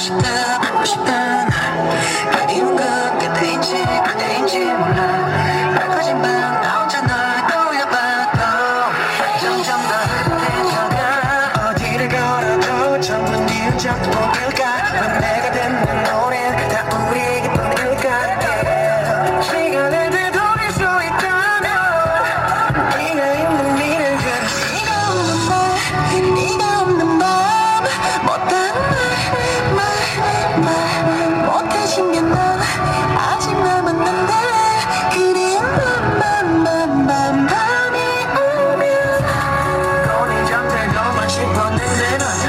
싶다 받고 싶다 어디운 것 같아인지 그대인지 몰라. 밝아진 밤나 혼자 널 떠올려봐 또 점점 더 흐르는 어디를 걸어도 전부 네 흔적도 못 갈까 Santa.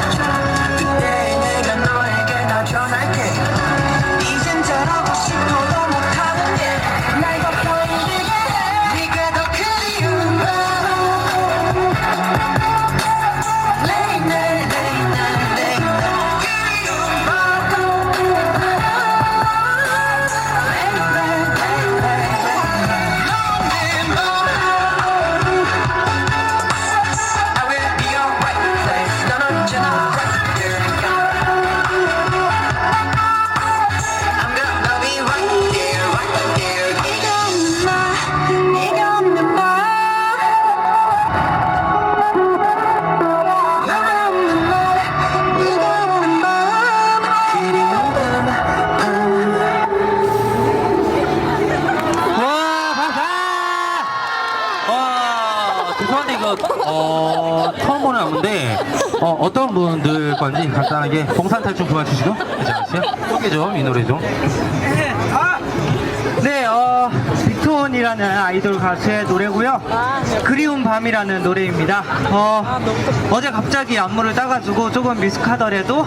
죄송한데 이거 어, 처음 보는 안무인데 어, 어떤 분들 건지 간단하게 봉산탈출 불러주시고 괜찮으세요? 소개 좀 이 노래 좀. 네, 어, 빅톤이라는 아이돌 가수의 노래고요. 그리운 밤이라는 노래입니다. 어, 어제 갑자기 안무를 따가지고 조금 미숙하더라도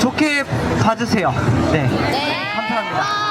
좋게 봐주세요. 네, 감사합니다.